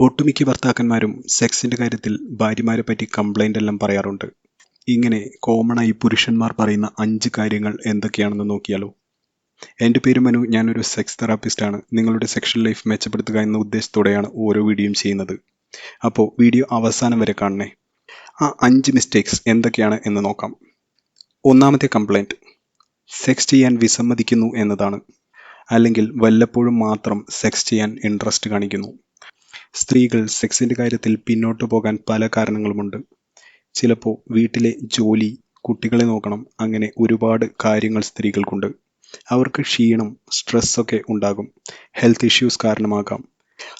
ഒട്ടുമിക്ക ഭർത്താക്കന്മാരും സെക്സിന്റെ കാര്യത്തിൽ ഭാര്യമാരെ പറ്റി കംപ്ലൈന്റ് എല്ലാം പറയാറുണ്ട്. ഇങ്ങനെ കോമണായി പുരുഷന്മാർ പറയുന്ന അഞ്ച് കാര്യങ്ങൾ എന്തൊക്കെയാണെന്ന് നോക്കിയാലോ? എന്റെ പേര് മനു ഞാനൊരു സെക്സ് തെറാപ്പിസ്റ്റ് ആണ്. നിങ്ങളുടെ സെക്ഷൽ ലൈഫ് മെച്ചപ്പെടുത്തുക എന്ന ഉദ്ദേശത്തോടെയാണ് ഓരോ വീഡിയോയും ചെയ്യുന്നത്. അപ്പോൾ വീഡിയോ അവസാനം വരെ കാണണേ. ആ അഞ്ച് മിസ്റ്റേക്സ് എന്തൊക്കെയാണ് എന്ന് നോക്കാം. ഒന്നാമത്തെ കംപ്ലൈന്റ് സെക്സ് ചെയ്യാൻ വിസമ്മതിക്കുന്നു എന്നതാണ്. അല്ലെങ്കിൽ വല്ലപ്പോഴും മാത്രം സെക്സ് ചെയ്യാൻ ഇൻട്രസ്റ്റ് കാണിക്കുന്നു. സ്ത്രീകൾ സെക്സിന്റെ കാര്യത്തിൽ പിന്നോട്ട് പോകാൻ പല കാരണങ്ങളുമുണ്ട്. ചിലപ്പോൾ വീട്ടിലെ ജോലി കുട്ടികളെ നോക്കണം അങ്ങനെ ഒരുപാട് കാര്യങ്ങൾ സ്ത്രീകൾക്കുണ്ട്. അവർക്ക് ക്ഷീണം സ്ട്രെസ്സൊക്കെ ഉണ്ടാകും. ഹെൽത്ത് ഇഷ്യൂസ് കാരണമാകാം.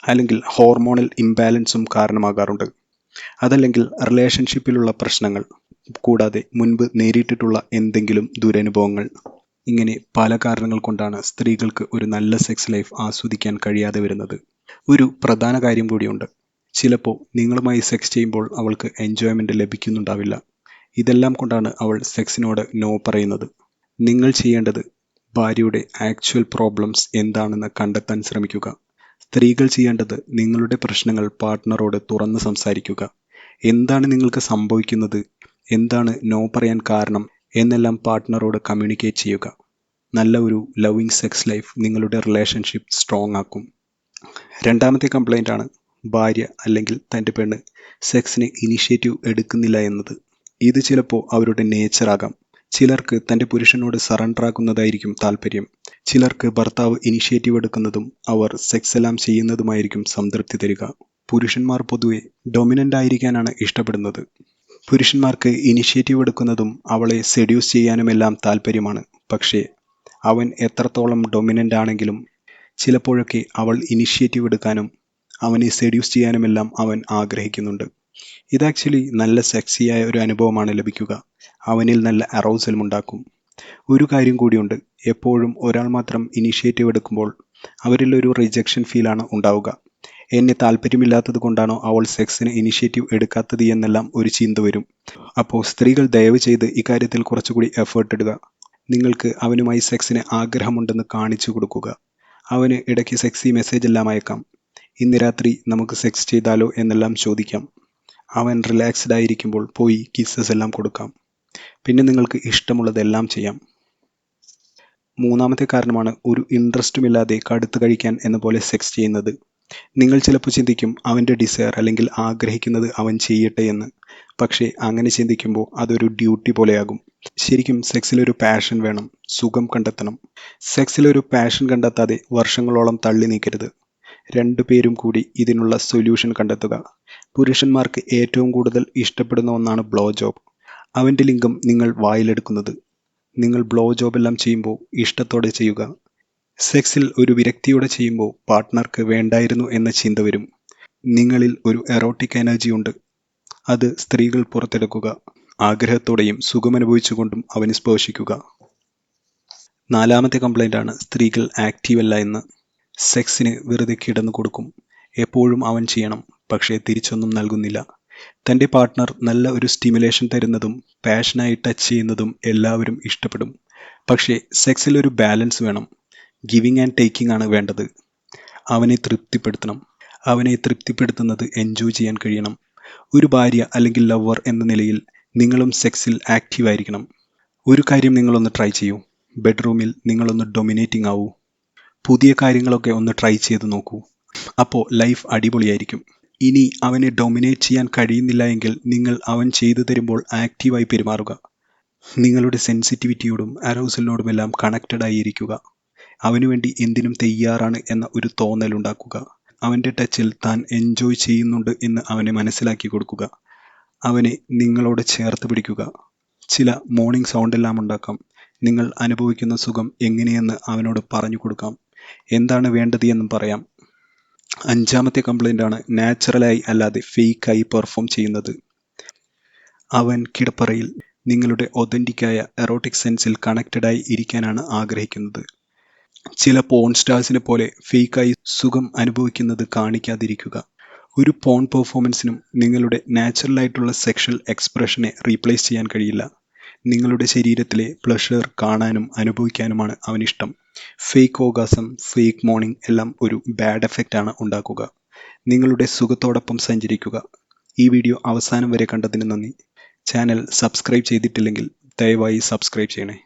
അല്ലെങ്കിൽ ഹോർമോണൽ ഇംബാലൻസും കാരണമാകാറുണ്ട്. അതല്ലെങ്കിൽ റിലേഷൻഷിപ്പിലുള്ള പ്രശ്നങ്ങൾ കൂടാതെ മുൻപ് നേരിട്ടിട്ടുള്ള എന്തെങ്കിലും ദുരനുഭവങ്ങൾ. ഇങ്ങനെ പല കാരണങ്ങൾ കൊണ്ടാണ് സ്ത്രീകൾക്ക് ഒരു നല്ല സെക്സ് ലൈഫ് ആസ്വദിക്കാൻ കഴിയാതെ വരുന്നത്. ഒരു പ്രധാന കാര്യം കൂടിയുണ്ട്. ചിലപ്പോൾ നിങ്ങളുമായി സെക്സ് ചെയ്യുമ്പോൾ അവൾക്ക് എൻജോയ്മെന്റ് ലഭിക്കുന്നുണ്ടാവില്ല. ഇതെല്ലാം കൊണ്ടാണ് അവൾ സെക്സിനോട് നോ പറയുന്നത്. നിങ്ങൾ ചെയ്യേണ്ടത് ഭാര്യയുടെ ആക്ച്വൽ പ്രോബ്ലംസ് എന്താണെന്ന് കണ്ടെത്താൻ ശ്രമിക്കുക. സ്ത്രീകൾ ചെയ്യേണ്ടത് നിങ്ങളുടെ പ്രശ്നങ്ങൾ പാർട്ട്ണറോട് തുറന്ന് സംസാരിക്കുക. എന്താണ് നിങ്ങൾക്ക് സംഭവിക്കുന്നത്? എന്താണ് നോ പറയാൻ കാരണം? എന്നെല്ലാം പാർട്ട്ണറോട് കമ്മ്യൂണിക്കേറ്റ് ചെയ്യുക. നല്ല ഒരു ലവിങ് സെക്സ് ലൈഫ് നിങ്ങളുടെ റിലേഷൻഷിപ്പ് സ്ട്രോങ് ആക്കും. രണ്ടാമത്തെ കംപ്ലൈന്റ് ആണ് ഭാര്യ അല്ലെങ്കിൽ തന്റെ പെണ്ണ് സെക്സിന് ഇനിഷ്യേറ്റീവ് എടുക്കുന്നില്ല എന്നത്. ഇത് ചിലപ്പോൾ അവരുടെ നേച്ചറാകാം ചിലർക്ക് തന്റെ പുരുഷനോട് സറണ്ടർ ആക്കുന്നതായിരിക്കും താല്പര്യം. ചിലർക്ക് ഭർത്താവ് ഇനിഷ്യേറ്റീവ് എടുക്കുന്നതും അവർ സെക്സ് എല്ലാം ചെയ്യുന്നതുമായിരിക്കും സംതൃപ്തി തരിക. പുരുഷന്മാർ പൊതുവെ ഡൊമിനന്റ് ആയിരിക്കാനാണ് ഇഷ്ടപ്പെടുന്നത്. പുരുഷന്മാർക്ക് ഇനിഷ്യേറ്റീവ് എടുക്കുന്നതും അവളെ സെഡ്യൂസ് ചെയ്യാനുമെല്ലാം താല്പര്യമാണ്. പക്ഷേ അവൻ എത്രത്തോളം ഡൊമിനന്റ് ആണെങ്കിലും ചിലപ്പോഴൊക്കെ അവൾ ഇനിഷ്യേറ്റീവ് എടുക്കാനും അവനെ സെഡ്യൂസ് ചെയ്യാനുമെല്ലാം അവൻ ആഗ്രഹിക്കുന്നുണ്ട്. ഇത് ആക്ച്വലി നല്ല സെക്സിയായ ഒരു അനുഭവമാണ് ലഭിക്കുക. അവനിൽ നല്ല അറൗസലും ഉണ്ടാക്കും. ഒരു കാര്യം കൂടിയുണ്ട്. എപ്പോഴും ഒരാൾ മാത്രം ഇനിഷ്യേറ്റീവ് എടുക്കുമ്പോൾ അവരിൽ ഒരു റിജക്ഷൻ ഫീലാണ് ഉണ്ടാവുക. എന്നെ താല്പര്യമില്ലാത്തത് കൊണ്ടാണോ അവൾ സെക്സിന് ഇനിഷ്യേറ്റീവ് എടുക്കാത്തത് എന്നെല്ലാം ഒരു ചിന്ത വരും. അപ്പോൾ സ്ത്രീകൾ ദയവ് ചെയ്ത് ഇക്കാര്യത്തിൽ കുറച്ചുകൂടി എഫേർട്ട് ഇടുക. നിങ്ങൾക്ക് അവനുമായി സെക്സിന് ആഗ്രഹമുണ്ടെന്ന് കാണിച്ചു കൊടുക്കുക. അവന് ഇടയ്ക്ക് സെക്സി മെസ്സേജ് എല്ലാം അയക്കാം. ഇന്ന് രാത്രി നമുക്ക് സെക്സ് ചെയ്താലോ എന്നെല്ലാം ചോദിക്കാം. അവൻ റിലാക്സ്ഡ് ആയിരിക്കുമ്പോൾ പോയി കിസ്സസ് എല്ലാം കൊടുക്കാം. പിന്നെ നിങ്ങൾക്ക് ഇഷ്ടമുള്ളതെല്ലാം ചെയ്യാം. മൂന്നാമത്തെ കാരണമാണ് ഒരു ഇൻട്രസ്റ്റുമില്ലാതെ കടുത്ത് കഴിക്കാൻ എന്ന പോലെ സെക്സ് ചെയ്യുന്നത്. നിങ്ങൾ ചിലപ്പോൾ ചിന്തിക്കും അവന്റെ ഡിസയർ അല്ലെങ്കിൽ ആഗ്രഹിക്കുന്നത് അവൻ ചെയ്യട്ടെ എന്ന്. പക്ഷേ അങ്ങനെ ചിന്തിക്കുമ്പോൾ അതൊരു ഡ്യൂട്ടി പോലെയാകും. ശരിക്കും സെക്സിലൊരു പാഷൻ വേണം സുഖം കണ്ടെത്തണം. സെക്സിലൊരു പാഷൻ കണ്ടെത്താതെ വർഷങ്ങളോളം തള്ളി നീക്കരുത്. രണ്ടു പേരും കൂടി ഇതിനുള്ള സൊല്യൂഷൻ കണ്ടെത്തുക. പുരുഷന്മാർക്ക് ഏറ്റവും കൂടുതൽ ഇഷ്ടപ്പെടുന്ന ഒന്നാണ് ബ്ലോ ജോബ് അവന്റെ ലിംഗം നിങ്ങൾ വായിലെടുക്കുന്നത്. നിങ്ങൾ ബ്ലോ ജോബ് എല്ലാം ചെയ്യുമ്പോൾ ഇഷ്ടത്തോടെ ചെയ്യുക. സെക്സിൽ ഒരു വിരക്തിയോടെ ചെയ്യുമ്പോൾ പാർട്ട്ണർക്ക് വേണ്ടായിരുന്നു എന്ന ചിന്ത വരും. നിങ്ങളിൽ ഒരു എറോട്ടിക് എനർജി ഉണ്ട്. അത് സ്ത്രീകൾ പുറത്തെടുക്കുക ആഗ്രഹത്തോടെയും സുഖമനുഭവിച്ചുകൊണ്ടും അവന് സ്പർശിക്കുക. നാലാമത്തെ കംപ്ലൈന്റ് ആണ് സ്ത്രീകൾ ആക്റ്റീവ് അല്ല എന്ന്. സെക്സിന് വെറുതെ കിടന്നു കൊടുക്കും. എപ്പോഴും അവൻ ചെയ്യണം പക്ഷേ തിരിച്ചൊന്നും നൽകുന്നില്ല. തന്റെ പാർട്ട്ണർ നല്ല ഒരു സ്റ്റിമുലേഷൻ തരുന്നതും പാഷനായി ടച്ച് ചെയ്യുന്നതും എല്ലാവരും ഇഷ്ടപ്പെടും. പക്ഷേ സെക്സിൽ ഒരു ബാലൻസ് വേണം. ഗിവിങ് ആൻഡ് ടേക്കിംഗ് ആണ് വേണ്ടത്. അവനെ തൃപ്തിപ്പെടുത്തണം. അവനെ തൃപ്തിപ്പെടുത്തുന്നത് എൻജോയ് ചെയ്യാൻ കഴിയണം. ഒരു ഭാര്യ അല്ലെങ്കിൽ ലവർ എന്ന നിലയിൽ നിങ്ങളും സെക്സിൽ ആക്റ്റീവ് ആയിരിക്കണം. ഒരു കാര്യം നിങ്ങളൊന്ന് ട്രൈ ചെയ്യൂ. ബെഡ്റൂമിൽ നിങ്ങളൊന്ന് ഡൊമിനേറ്റിംഗ് ആവൂ. പുതിയ കാര്യങ്ങളൊക്കെ ഒന്ന് ട്രൈ ചെയ്ത് നോക്കൂ. അപ്പോൾ ലൈഫ് അടിപൊളിയായിരിക്കും. ഇനി അവനെ ഡൊമിനേറ്റ് ചെയ്യാൻ കഴിയുന്നില്ല എങ്കിൽ നിങ്ങൾ അവൻ ചെയ്തു തരുമ്പോൾ ആക്റ്റീവായി പെരുമാറുക. നിങ്ങളുടെ സെൻസിറ്റിവിറ്റിയോടും അറൗസലിനോടുമെല്ലാം കണക്റ്റഡ് ആയിരിക്കുക അവനു വേണ്ടി എന്തിനും തയ്യാറാണ് എന്ന ഒരു തോന്നൽ ഉണ്ടാക്കുക. അവന്റെ ടച്ചിൽ താൻ എൻജോയ് ചെയ്യുന്നുണ്ട് എന്ന് അവനെ മനസ്സിലാക്കി കൊടുക്കുക. അവനെ നിങ്ങളോട് ചേർത്ത് പിടിക്കുക. ചില മോർണിംഗ് സൗണ്ടെല്ലാം ഉണ്ടാക്കാം. നിങ്ങൾ അനുഭവിക്കുന്ന സുഖം എങ്ങനെയെന്ന് അവനോട് പറഞ്ഞു കൊടുക്കാം. എന്താണ് വേണ്ടത് എന്നും പറയാം. അഞ്ചാമത്തെ കംപ്ലൈന്റാണ് നാച്ചുറലായി അല്ലാതെ ഫേക്കായി പെർഫോം ചെയ്യുന്നത്. അവൻ കിടപ്പറയിൽ നിങ്ങളുടെ ഒതന്റിക്കായ എറോട്ടിക് സെൻസിൽ കണക്റ്റഡായി ഇരിക്കാനാണ് ആഗ്രഹിക്കുന്നത്. ചില പോൺ സ്റ്റാർസിനെ പോലെ ഫേക്കായി സുഖം അനുഭവിക്കുന്നത് കാണിക്കാതിരിക്കുക. ഒരു പോൺ പെർഫോമൻസിനും നിങ്ങളുടെ നാച്ചുറൽ ആയിട്ടുള്ള സെക്ഷൽ എക്സ്പ്രഷനെ റീപ്ലേസ് ചെയ്യാൻ കഴിയില്ല. നിങ്ങളുടെ ശരീരത്തിലെ പ്ലഷർ കാണാനും അനുഭവിക്കാനുമാണ് അവനിഷ്ടം. ഫേക്ക് ഓഗാസം ഫേക്ക് മോർണിംഗ് എല്ലാം ഒരു ബാഡ് എഫക്റ്റാണ് ഉണ്ടാക്കുക. നിങ്ങളുടെ സുഖത്തോടൊപ്പം സഞ്ചരിക്കുക. ഈ വീഡിയോ അവസാനം വരെ കണ്ടതിന് നന്ദി. ചാനൽ സബ്സ്ക്രൈബ് ചെയ്തിട്ടില്ലെങ്കിൽ ദയവായി സബ്സ്ക്രൈബ് ചെയ്യണേ.